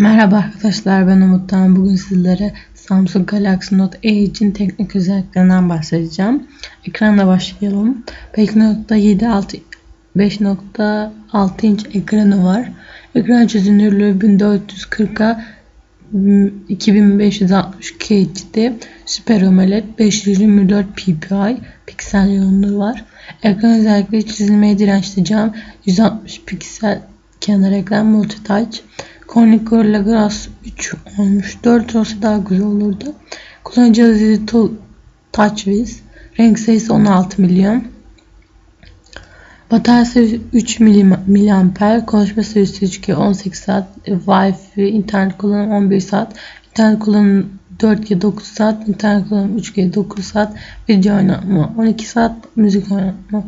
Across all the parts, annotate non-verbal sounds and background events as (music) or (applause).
Merhaba arkadaşlar ben Umut'tan bugün sizlere Samsung Galaxy Note E için teknik özelliklerinden bahsedeceğim. Ekranla başlayalım. 5.7 5.6 inç ekranı var. Ekran çözünürlüğü 1440'a 2562 HD Super AMOLED 524 ppi piksel yoğunluğu var. Ekran özellikleri çizilmeye dirençli cam 160 piksel kenar ekran multi touch Corning Gorilla Glass 3 olmuş. 4 olsa daha güzel olurdu. Kullanıcı hızı TouchWiz. Renk sayısı 16 milyon. Bataryası 3 mAh. Konuşma süresi 3G 18 saat. Wi-Fi, internet kullanımı 11 saat. İnternet kullanımı 4G 9 saat. İnternet kullanımı 3G 9 saat. Video oynatma 12 saat. Müzik oynatma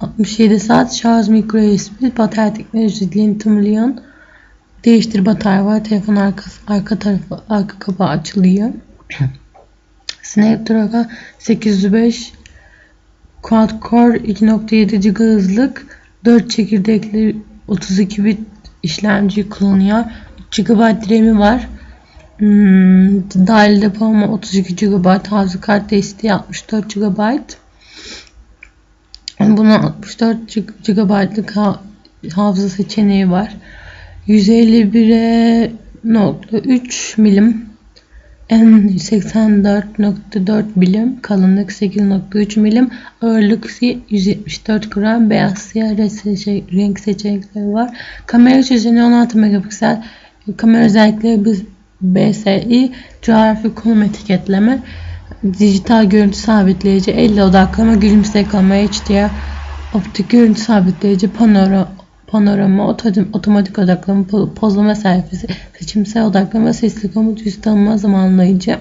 67 saat. Şarj micro USB. Batarya teknolojisi Lithium milyon. Değiştir batarya var. Telefon arkası, arka tarafı, arka kapağı açılıyor. (clears throat) Snapdragon 805 Quad Core 2.7 GB hızlık 4 çekirdekli 32 bit işlemci kullanıyor. 3 GB RAM'i var. Hmm, dahil depolama 32 GB hafıza kart desteği 64 GB. Bunun 64 GB'lık hafıza seçeneği var. 151'e nokta 3 milim en 84.4 milim kalınlık 8.3 milim ağırlık 174 gram beyaz siyah renk seçenekleri var. Kamera çözünürlüğü 16 megapiksel kamera özellikleri BSI coğrafi konum etiketleme dijital görüntü sabitleyici elle odaklama gülümse kamera HDR optik görüntü sabitleyici panorama panorama, otomatik odaklama, pozlama sayfası, seçimsel odaklama, sesli komut, yüz tanıma zamanlayıcı,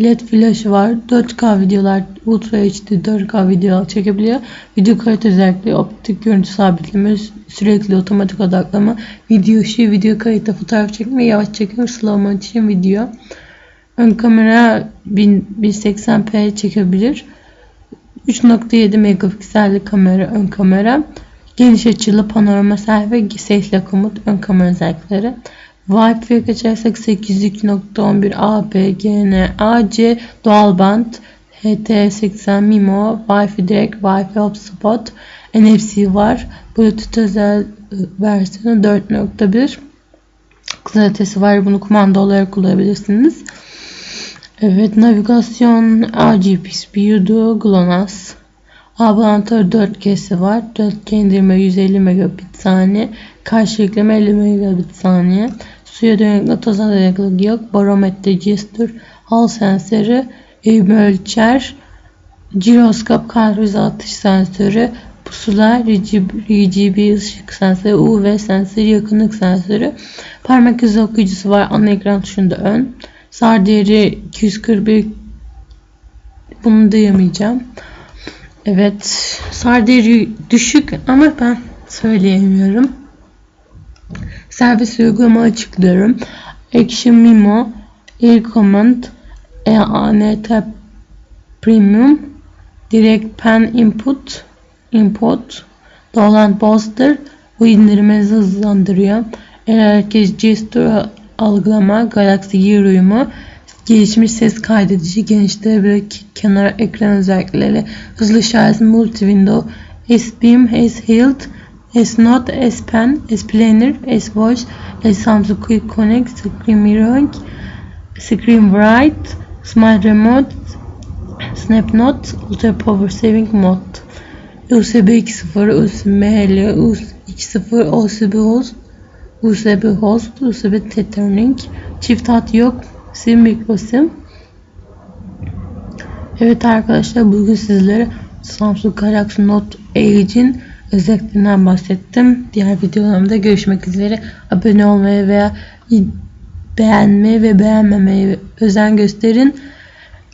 LED flash var. 4K videolar Ultra HD 4K video çekebiliyor. Video kalite özellikleri, optik görüntü sabitleme, sürekli otomatik odaklama, video ışığı, video kalite, fotoğraf çekme, yavaş çekim, slow motion video. Ön kamera 1080p çekebilir. 3.7 megapikselli kamera ön kamera. Geniş açılı panorama sayfa sesle komut ön kamera özellikleri. Wi-Fi'ye geçersek 802.11 AP, GN, AC, doğal band, HT80 MIMO, Wi-Fi direkt, Wi-Fi hotspot, NFC var. Bluetooth özel ıı, versiyonu 4.1 klaviyesi var. Bunu kumanda olarak kullanabilirsiniz. Evet navigasyon RGB Speedo GLONASS Abantör 4G'si var. 4G indirme 150 megabit saniye. Karşı yükleme 50 megabit saniye. Suya dönükle toza dayanıklılık yok. Barometre, gestur, hal sensörü, eğim ölçer, jiroskop, kalp hızı atış sensörü, pusula, RGB ışık sensörü, UV sensörü, yakınlık sensörü. Parmak izi okuyucusu var. Ana ekran tuşunda ön. SAR değeri 241 bunu dayamayacağım. Evet. Sarderi düşük ama ben söyleyemiyorum. Servis uygulama açıklıyorum. Action Memo, Air Command, EANT Premium, Direct Pen Input, Input, Dolant Booster bu indirmenizi hızlandırıyor. El hareket gesture algılama, Galaxy Gear uyumu, gelişmiş ses kaydedici, genişletebilir kenar ekran özellikleri, hızlı şarj, multi window, S-Beam, S-Hilt, S-Note, S-Pen, S-Planner, S-Watch, S-Samsung Quick Connect, Screen Mirroring, Screen Bright, Smart Remote, Snap Note, Ultra Power Saving Mode, USB 2.0, USB ML, USB 2.0, USB Host, USB Host, USB Tethering, çift hat yok, sim mikrosim. Evet arkadaşlar bugün sizlere Samsung Galaxy Note Edge'in özelliklerinden bahsettim. Diğer videolarımda görüşmek üzere. Abone olmayı veya beğenmeyi ve beğenmemeyi özen gösterin.